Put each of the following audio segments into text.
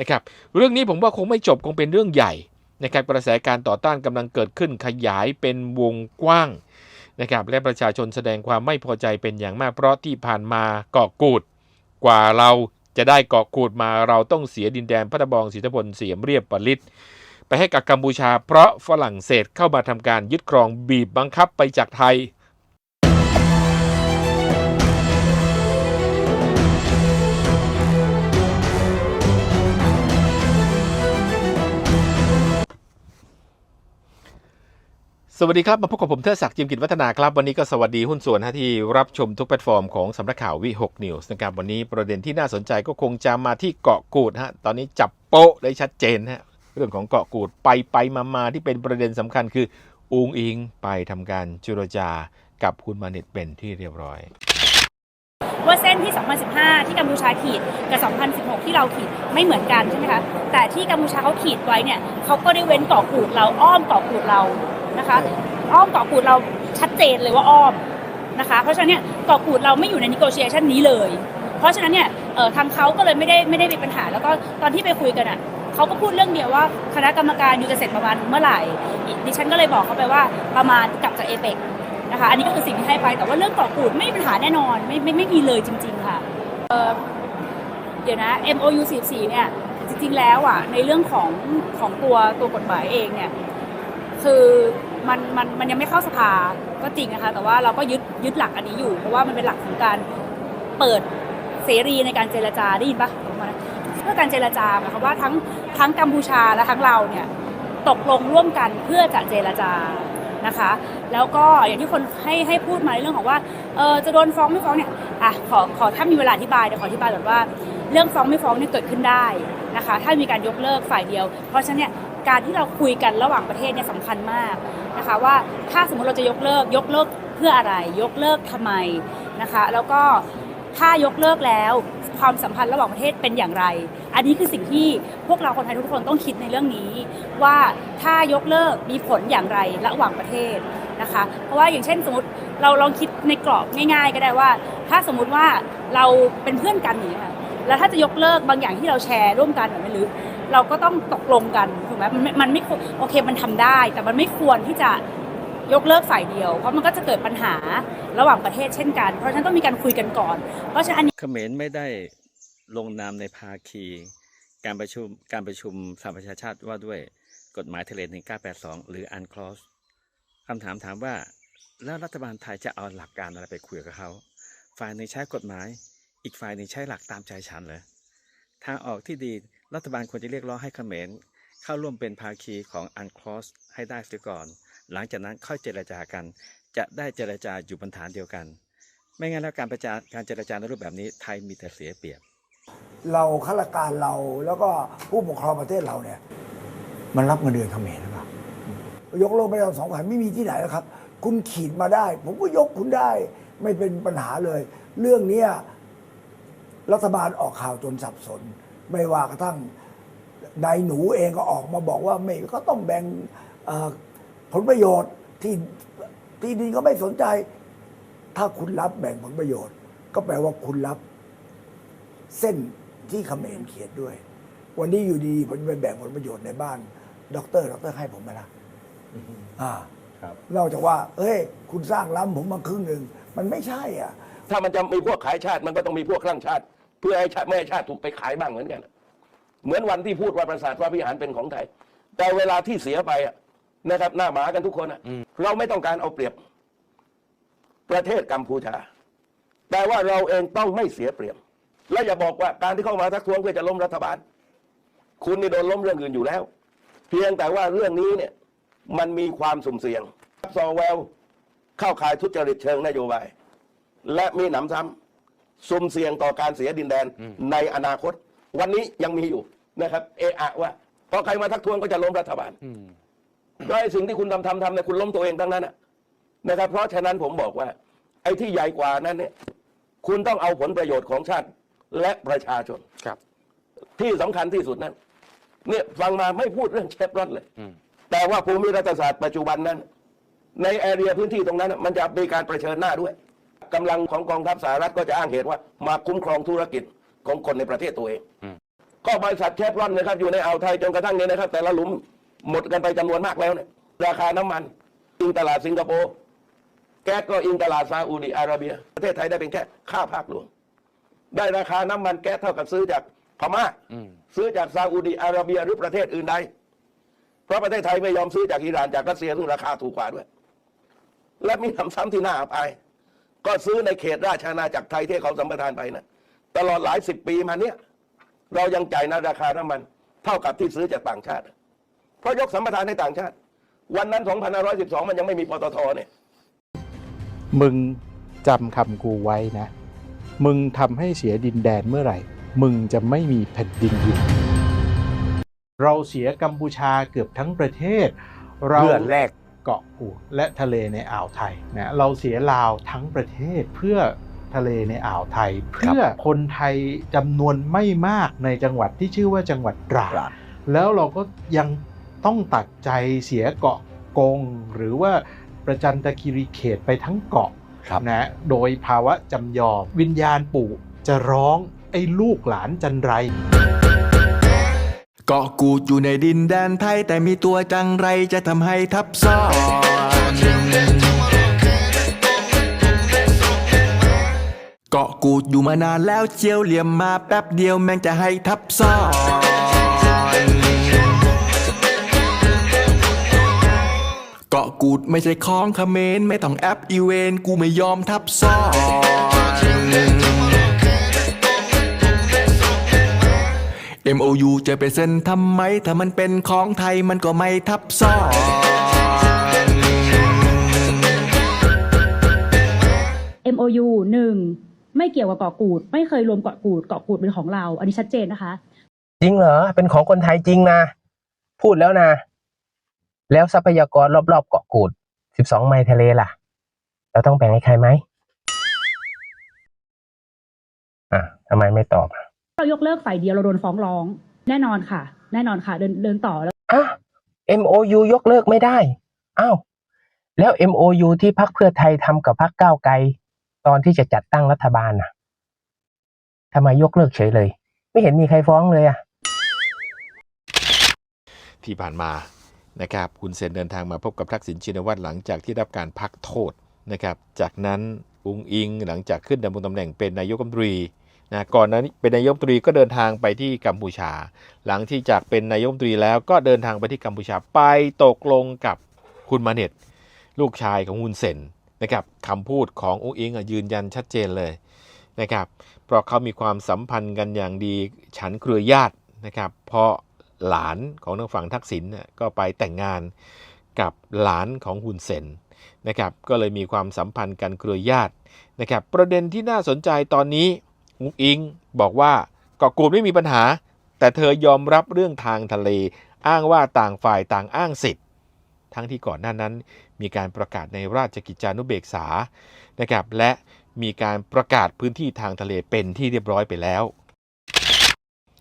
นะครับเรื่องนี้ผมว่าคงไม่จบคงเป็นเรื่องใหญ่นะครับกระแสการต่อต้านกำลังเกิดขึ้นขยายเป็นวงกว้างนะครับและประชาชนแสดงความไม่พอใจเป็นอย่างมากเพราะที่ผ่านมาเกาะกูด กว่าเราจะได้เกาะกูดมาเราต้องเสียดินแดนพัทบองศรีธพลเสียมเรียบปริตไปให้กับกัมพูชา เพราะฝรั่งเศสเข้ามาทำการยึดครองบีบบังคับไปจากไทย สวัสดีครับ มาพบกับผมเทิดศักดิ์จิมกิจวัฒนาครับ วันนี้ก็สวัสดีหุ้นส่วนนะที่รับชมทุกแพลตฟอร์มของสำนักข่าววิหกนิวส์นะครับวันนี้ประเด็นที่น่าสนใจก็คงจะมาที่เกาะกูดฮะตอนนี้จับโป๊ะได้ชัดเจนฮะเรื่องของเกาะกูดไปไปมามาที่เป็นประเด็นสำคัญคืออุงอิงไปทำการจุรจากับคุณมานิตเป็นที่เรียบร้อยว่าเส้นที่ 2015 ที่กัมพูชาขีดกับ 2016 ที่เราขีดไม่เหมือนกันใช่ไหมคะแต่ที่กัมพูชาเขาขีดไว้เนี่ยเขาก็ได้เว้นเกาะกูดเราอ้อมเกาะกูดเรา นะคะ อ้อมเกาะกูดเราชัดเจนเลยว่าอ้อมนะคะ เพราะฉะนั้นเนี่ยเกาะกูดเราไม่อยู่ใน negotiation นี้เลย เพราะฉะนั้นเนี่ยทางเขาก็เลยไม่ได้ไม่ได้มีปัญหา แล้วก็ตอนที่ไปคุยกันอะเขาก็พูดเรื่องเดียวว่าคณะกรรมการอยู่จะเสร็จประมาณเมื่อไหร่ดิฉันก็เลยบอกเขาไปว่าประมาณกลับจากเอเปกนะคะอันนี้ก็คือสิ่งที่ให้ไปแต่ว่าเรื่องเกาะกูดไม่มีปัญหาแน่นอนไม่ไม่ไม่มีเลยจริง ๆ ค่ะเอ่อเดี๋ยวนะ MOU 44เนี่ยจริงๆแล้วอะในเรื่องของของตัวตัวกฎหมายเองเนี่ย คือมันมันมันยังไม่เข้าสภาก็จริงนะคะ แต่ว่าเราก็ยึดยึดหลักอันนี้อยู่ เพราะว่ามันเป็นหลักของการเปิดเสรีในการเจรจาได้ยินปะเพื่อการเจรจาหมายความว่าทั้งทั้งกัมพูชาและทั้งเราเนี่ยตกลงร่วมกันเพื่อจะเจรจานะคะ แล้วก็อย่างที่คนให้ให้พูดมาในเรื่องของว่าเออจะโดนฟ้องไม่ฟ้องเนี่ยอะขอขอถ้ามีเวลาอธิบายเดี๋ยวขออธิบายก่อนว่าเรื่องฟ้องไม่ฟ้องเนี่ยเกิดขึ้นได้นะคะ ถ้ามีการยกเลิกฝ่ายเดียว เพราะฉะนั้นเนี่ย การที่เราคุยกันระหว่างประเทศเนี่ยสำคัญมากนะคะว่าถ้าสมมติเราจะยกเลิกยกเลิกเพื่ออะไร ยกเลิกทำไมนะคะ แล้วก็ถ้ายกเลิกแล้วความสัมพันธ์ระหว่างประเทศเป็นอย่างไร อันนี้คือสิ่งที่พวกเราคนไทยทุกคนต้องคิดในเรื่องนี้ ว่าถ้ายกเลิกมีผลอย่างไรระหว่างประเทศนะคะ เพราะว่าอย่างเช่นสมมติเราลองคิดในกรอบง่าย ๆ ก็ได้ว่า ถ้าสมมุติว่าเราเป็นเพื่อนกันอย่างนี้ค่ะ แล้วถ้าจะยกเลิกบางอย่างที่เราแชร์ร่วมกันแบบนี้หรือเราก็ต้องตกลงกันถูกไหมมันไม่มันไม่โอเคมันทำได้ แต่มันไม่ควรที่จะยกเลิกฝ่ายเดียว เพราะมันก็จะเกิดปัญหาระหว่างประเทศเช่นกัน เพราะฉะนั้นต้องมีการคุยกันก่อน เพราะฉะนั้นอันนี้เขมรไม่ได้ลงนามในภาคี การประชุมการประชุมสหประชาชาติว่าด้วยกฎหมายทะเล1982 หรืออันคลอสคำถามถามว่า แล้วรัฐบาลไทยจะเอาหลักการอะไรไปคุยกับเขา ฝ่ายหนึ่งใช้กฎหมาย อีกฝ่ายหนึ่งใช้หลักตามใจฉันเหรอทางออกที่ดีรัฐบาลควรจะเรียกร้องให้เขมรเข้าร่วมเป็นภาคีของอันคลอสให้ได้เสียก่อน หลังจากนั้นค่อยเจรจากัน จะได้เจรจาอยู่บนฐานเดียวกัน ไม่งั้นแล้วการประจาการเจรจาในรูปแบบนี้ไทยมีแต่เสียเปรียบ เราข้าราชการเราแล้วก็ผู้ปกครองประเทศเราเนี่ย มันรับเงินเดือนเขมรหรือเปล่ายกเลิกไม่ได้สองแผ่นไม่มีที่ไหนแล้วครับ คุณขีดมาได้ ผมก็ยกคุณได้ ไม่เป็นปัญหาเลย เรื่องเนี้ย รัฐบาลออกข่าวจนสับสน ไม่ว่ากระทั่งนายหนูเองก็ออกมาบอกว่าไม่ก็ต้องแบ่งเอ่อผลประโยชน์ที่ที่ดินก็ไม่สนใจ ถ้าคุณรับแบ่งผลประโยชน์ ก็แปลว่าคุณรับ เส้นที่เขมรเขียนด้วย วันนี้อยู่ดีๆผมจะไปแบ่งผลประโยชน์ในบ้านด็อกเตอร์ด็อกเตอร์ให้ผมไหมล่ะอ่าครับนอกจากว่าเฮ้ย คุณสร้างล้ำผมมาครึ่งหนึ่ง มันไม่ใช่อะ ถ้ามันจะมีพวกขายชาติ มันก็ต้องมีพวกคลั่งชาติ เพื่อให้ชาติไม่ให้ชาติถูกไปขายบ้างเหมือนกัน เหมือนวันที่พูดว่าประสาทว่าพิหารเป็นของไทย แต่เวลาที่เสียไปอะนะครับ หน้าหมากันทุกคนอะเราไม่ต้องการเอาเปรียบประเทศกัมพูชา แต่ว่าเราเองต้องไม่เสียเปรียบ และอย่าบอกว่าการที่เข้ามาทักท้วงเพื่อจะล้มรัฐบาล คุณนี่โดนล้มเรื่องอื่นอยู่แล้ว เพียงแต่ว่าเรื่องนี้เนี่ยมันมีความสุ่มเสี่ยงซอแววเข้าข่ายทุจริตเชิงนโยบาย และมีหนำซ้ำ สุ่มเสี่ยงต่อการเสียดินแดนในอนาคต วันนี้ยังมีอยู่นะครับ เอะอะว่าพอใครมาทักท้วงก็จะล้มรัฐบาลก็ไอ้สิ่งที่คุณทำทำทำเนี่ยคุณล้มตัวเองทั้งนั้นนะนะครับ เพราะฉะนั้นผมบอกว่า ไอ้ที่ใหญ่กว่านั้นเนี่ย คุณต้องเอาผลประโยชน์ของชาติและประชาชนครับ ที่สำคัญที่สุดนั้น เนี่ยฟังมาไม่พูดเรื่องเชฟรอนเลยแต่ว่าภูมิรัฐศาสตร์ปัจจุบันนั้น ในแอเรียพื้นที่ตรงนั้นน่ะมันจะมีการเผชิญหน้าด้วย กำลังของกองทัพสหรัฐก็จะอ้างเหตุว่า มาคุ้มครองธุรกิจของคนในประเทศตัวเองก็บริษัทเชฟรอนนะครับอยู่ในอ่าวไทยจนกระทั่งนี้นะครับ แต่ละหลุมหมดกันไปจำนวนมากแล้วเนี่ยราคาน้ำมันอิงตลาดสิงคโปร์แก๊สก็อิงตลาดซาอุดิอาระเบีย ประเทศไทยได้เป็นแค่ค่าภาคหลวง ได้ราคาน้ำมันแก๊สเท่ากับซื้อจากพม่าอืมซื้อจากซาอุดิอาระเบียหรือประเทศอื่นใดเพราะประเทศไทยไม่ยอมซื้อจากอิหร่านจากรัสเซียซึ่งราคาถูกกว่าด้วย และมีคำซ้ำที่น่าอับอาย ก็ซื้อในเขตราชอาณาจักรไทยที่เขาสัมปทานไปนะตลอดหลายสิบปีมาเนี้ยเรายังจ่ายในราคาน้ำมัน เท่ากับที่ซื้อจากต่างชาติ เพราะยกสัมปทานให้ต่างชาติ วันนั้น 2512 มันยังไม่มีปตทเนี่ย มึงจำคำกูไว้นะ มึงทำให้เสียดินแดนเมื่อไหร่ มึงจะไม่มีแผ่นดินอยู่ เราเสียกัมพูชาเกือบทั้งประเทศ เราเพื่อแลก เกาะกูดและทะเลในอ่าวไทยนะเราเสียลาวทั้งประเทศเพื่อทะเลในอ่าวไทย เพื่อคนไทยจำนวนไม่มากในจังหวัดที่ชื่อว่าจังหวัดตราดตราดแล้วเราก็ยังต้องตัดใจเสียเกาะกง หรือว่าประจันตคีรีเขตไปทั้งเกาะครับนะโดยภาวะจำยอม วิญญาณปู่จะร้องไอ้ลูกหลานจันไร เกาะกูดอยู่ในดินแดนไทย แต่มีตัวจังไรจะทำให้ทับซ้อนเกาะกูดอยู่มานานแล้วเจียวเหลี่ยมมาแป๊บเดียวแม่งจะให้ทับซ้อนเกาะกูดไม่ใช่ของเขมรไม่ต้องแอปอีเวนกูไม่ยอมทับซ้อน MOU จะไปเซ็นทำไม ถ้ามันเป็นของไทยมันก็ไม่ทับซ้อน MOU หนึ่งไม่เกี่ยวกับเกาะกูด ไม่เคยรวมเกาะกูดเกาะกูดเป็นของเรา อันนี้ชัดเจนนะคะ จริงเหรอ เป็นของคนไทยจริงนะ พูดแล้วนะ แล้วทรัพยากรรอบๆเกาะกูด 12 ไมล์ทะเลล่ะ เราต้องแบ่งให้ใครไหมอะทำไมไม่ตอบอะ เรายกเลิกฝ่ายเดียวเราโดนฟ้องร้อง แน่นอนค่ะ แน่นอนค่ะ เดินเดินต่อแล้วอะ MOU ยกเลิกไม่ได้อ้าวแล้ว MOU ที่พักเพื่อไทยทำกับพักก้าวไกล ตอนที่จะจัดตั้งรัฐบาลน่ะทำไมยกเลิกเฉยเลย ไม่เห็นมีใครฟ้องเลยอะ ที่ผ่านมานะครับคุณเซนเดินทางมาพบกับทักษิณชินวัตรหลังจากที่รับการพักโทษนะครับ จากนั้นอุงอิงหลังจากขึ้นดำรงตำแหน่งเป็นนายกรัฐมนตรี นะก่อนนั้นเป็นนายกรัฐมตรีก็เดินทางไปที่กัมพูชา หลังที่จากเป็นนายกรัฐมตรีแล้วก็เดินทางไปที่กัมพูชาไปตกลงกับคุณมาเน็ตลูกชายของคุณเซนนะครับคำพูดของอุงอิงอะยืนยันชัดเจนเลยนะครับเพราะเขามีความสัมพันธ์กันอย่างดีฉันเครือญาตินะครับเพราะหลานของทางฝั่งทักษิณก็ไปแต่งงานกับหลานของฮุนเซนนะครับก็เลยมีความสัมพันธ์กันเครือญาตินะครับประเด็นที่น่าสนใจตอนนี้ อุงอิงบอกว่าเกาะกูดไม่มีปัญหา แต่เธอยอมรับเรื่องทางทะเล อ้างว่าต่างฝ่ายต่างอ้างสิทธิ์ ทั้งที่ก่อนหน้านั้น มีการประกาศในราชกิจจานุเบกษานะครับและมีการประกาศพื้นที่ทางทะเลเป็นที่เรียบร้อยไปแล้ว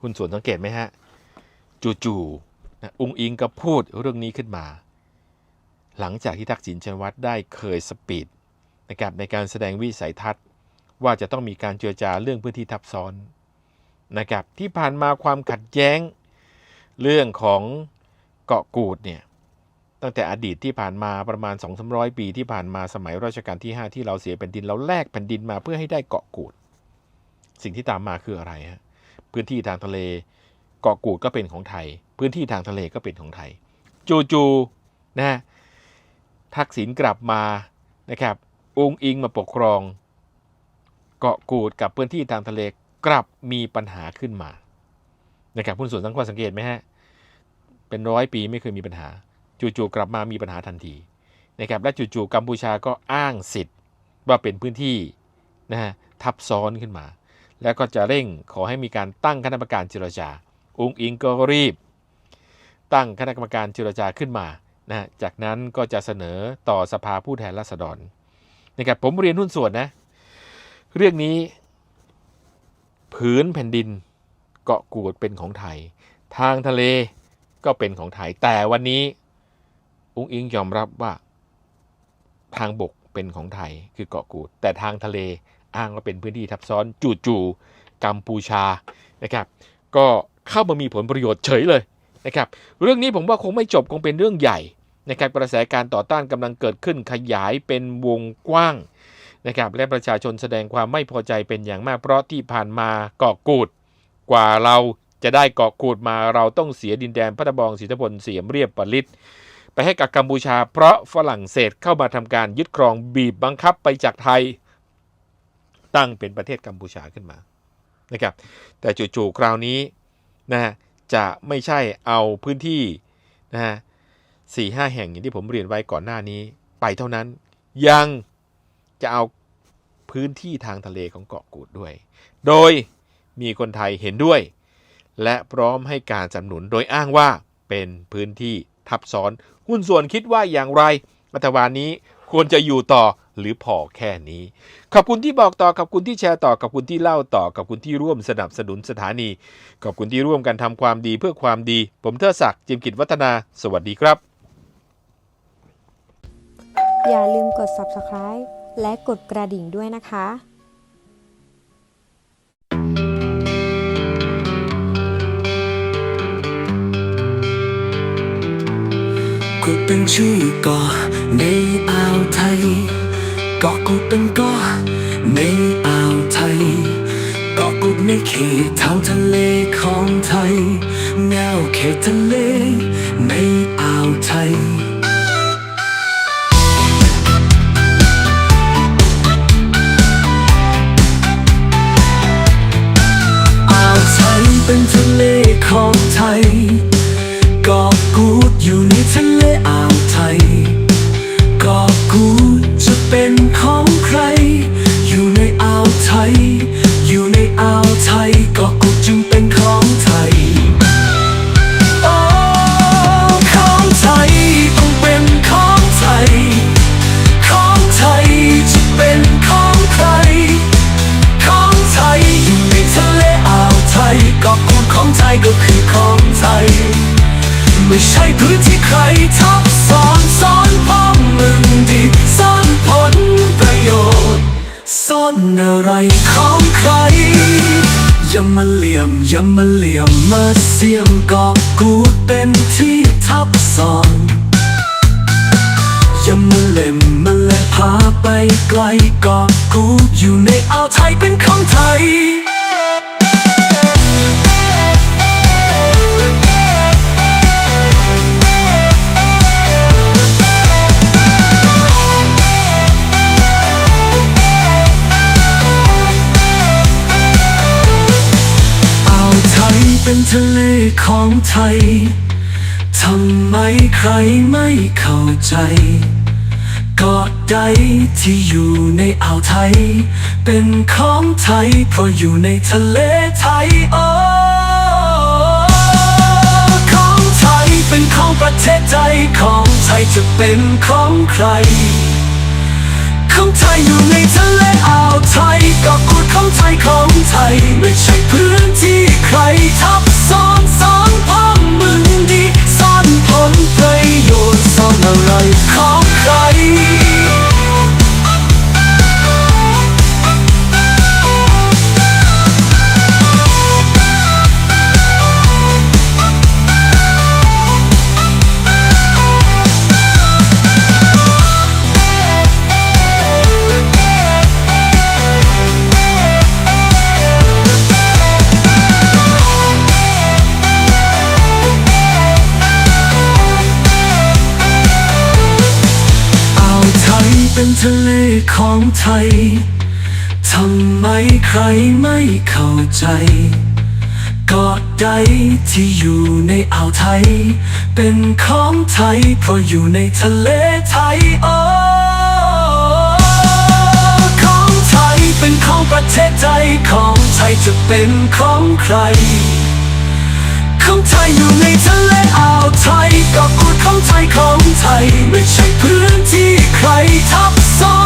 คุณส่วนสังเกตไหมฮะ จู่ๆนะอุงอิงก็พูดเรื่องนี้ขึ้นมา หลังจากที่ทักษิณชินวัตรได้เคยสปีดนะครับในการแสดงวิสัยทัศน์ ว่าจะต้องมีการเจรจาเรื่องพื้นที่ทับซ้อนนะครับที่ผ่านมาความขัดแย้งเรื่องของเกาะกูดเนี่ยตั้งแต่อดีตที่ผ่านมาประมาณ 2 3 0 0 ปีที่ผ่านมาสมัยรัชกาลที่ 5 ที่เราเสียแผ่นดินเราแลกแผ่นดินมาเพื่อให้ได้เกาะกูด สิ่งที่ตามมาคืออะไรฮะพื้นที่ทางทะเลเกาะกูดก็เป็นของไทย พื้นที่ทางทะเลก็เป็นของไทย จูๆนะฮะทักษิณกลับมานะครับองค์อิงมาปกครอง เกาะกูดกับพื้นที่ทางทะเลกลับมีปัญหาขึ้นมานะครับคุณส่วนสังควรสังเกตไหมฮะเป็นร้อยปีไม่เคยมีปัญหา จู่ๆกลับมามีปัญหาทันทีนะครับและจู่ๆกัมพูชาก็อ้างสิทธิ์ว่าเป็นพื้นที่นะฮะทับซ้อนขึ้นมา แล้วก็จะเร่งขอให้มีการตั้งคณะกรรมการเจรจาองค์อิงก็รีบ ตั้งคณะกรรมการเจรจาขึ้นมานะฮะจากนั้นก็จะเสนอต่อสภาผู้แทนราษฎรนะครับผมเรียนหุ้นส่วนนะ เรื่องนี้ ผืนแผ่นดินเกาะกูดเป็นของไทย ทางทะเลก็เป็นของไทย แต่วันนี้อุ้งอิงยอมรับว่า ทางบกเป็นของไทยคือเกาะกูด แต่ทางทะเลอ้างว่าเป็นพื้นที่ทับซ้อนจู่ๆกัมพูชานะครับ ก็เข้ามามีผลประโยชน์เฉยเลยนะครับ เรื่องนี้ผมว่าคงไม่จบคงเป็นเรื่องใหญ่นะครับกระแสการต่อต้านกำลังเกิดขึ้นขยายเป็นวงกว้าง นะครับและประชาชนแสดงความไม่พอใจเป็นอย่างมาก เพราะที่ผ่านมาเกาะกูด กว่าเราจะได้เกาะกูดมาเราต้องเสียดินแดนพัทบองศรีธพลเสียมเรียบปลิตไปให้กับกัมพูชา เพราะฝรั่งเศสเข้ามาทำการยึดครองบีบบังคับไปจากไทย ตั้งเป็นประเทศกัมพูชาขึ้นมานะครับแต่จู่ๆคราวนี้นะฮะจะไม่ใช่เอาพื้นที่นะฮะสี่ห้าแห่งอย่างที่ผมเรียนไว้ก่อนหน้านี้ ไปเท่านั้นยัง จะเอาพื้นที่ทางทะเลของเกาะกูดด้วย โดยมีคนไทยเห็นด้วย และพร้อมให้การสนับสนุนโดยอ้างว่าเป็นพื้นที่ทับซ้อน หุ้นส่วนคิดว่าอย่างไร รัฐบาลนี้ควรจะอยู่ต่อหรือพอแค่นี้ ขอบคุณที่บอกต่อ ขอบคุณที่แชร์ต่อ ขอบคุณที่เล่าต่อ ขอบคุณที่ร่วมสนับสนุนสถานี ขอบคุณที่ร่วมกันทำความดีเพื่อความดี ผมเทอศักดิ์จิมกิจวัฒนา สวัสดีครับ อย่าลืมกด subscribe และกดกระดิ่งด้วยนะคะกูเป็นชื่อกาะในอ่าวไทยกาะกูเป็นกาะในอ่าวไทยกาะกูในเขตทาทะเลของไทยแนวเขตทะเลในอ่าวไทย ของไทยกาะกูดอยู่ในทะเลอ่าวไทยกาะกูดจะเป็นของใคร อยู่ในอ่าวไทย อยู่ในอ่าวไทยกาะกูดจึงเป็นของไทยโอ้ของไทยต้องเป็นของไทย ของไทยจะเป็นของใคร ของไทยอยู่ในทะเลอ่าวไทยกาะกูดของ ไทยก็คือของไทย ไม่ใช่พื้นที่ใครทับซ้อนซ้อนพ้องมึงดีซ่อนผลประโยชน์ซ่อนอะไรของใคร อย่ามาเหลี่ยมอย่ามาเหลี่ยมมาเสียมกอกกูเป็นที่ทับซ้อนอย่ามาเล่มมาเล่พาไปไกลกอกกูอยู่ในอ่าวไทยเป็นของไทย ของไทย ทำไมใครไม่เข้าใจเกาะใดที่อยู่ในอ่าวไทย เป็นของไทย เพราะอยู่ในทะเลไทยโอ้ของไทยเป็นของประเทศไทยของไทยจะเป็นของใคร ของไทยอยู่ในทะเลอ่าวไทยเกาะกูดของไทยของไทย ไม่ใช่พื้นที่ใครทับซ้อนสอนพ้องมึงดีซ่อนผลประโยชน์ซ่อนอะไรของใคร ของไทย ทำไมใครไม่เข้าใจกาะใดที่อยู่ในอ่าวไทย เป็นของไทย เพราะอยู่ในทะเลไทยโอ้ของไทยเป็นของประเทศไทยของไทยจะเป็นของใคร ของไทยอยู่ในทะเลอ่าวไทยกาะกูดของไทยของไทย ไม่ใช่พื้นที่ใครทับซ้อน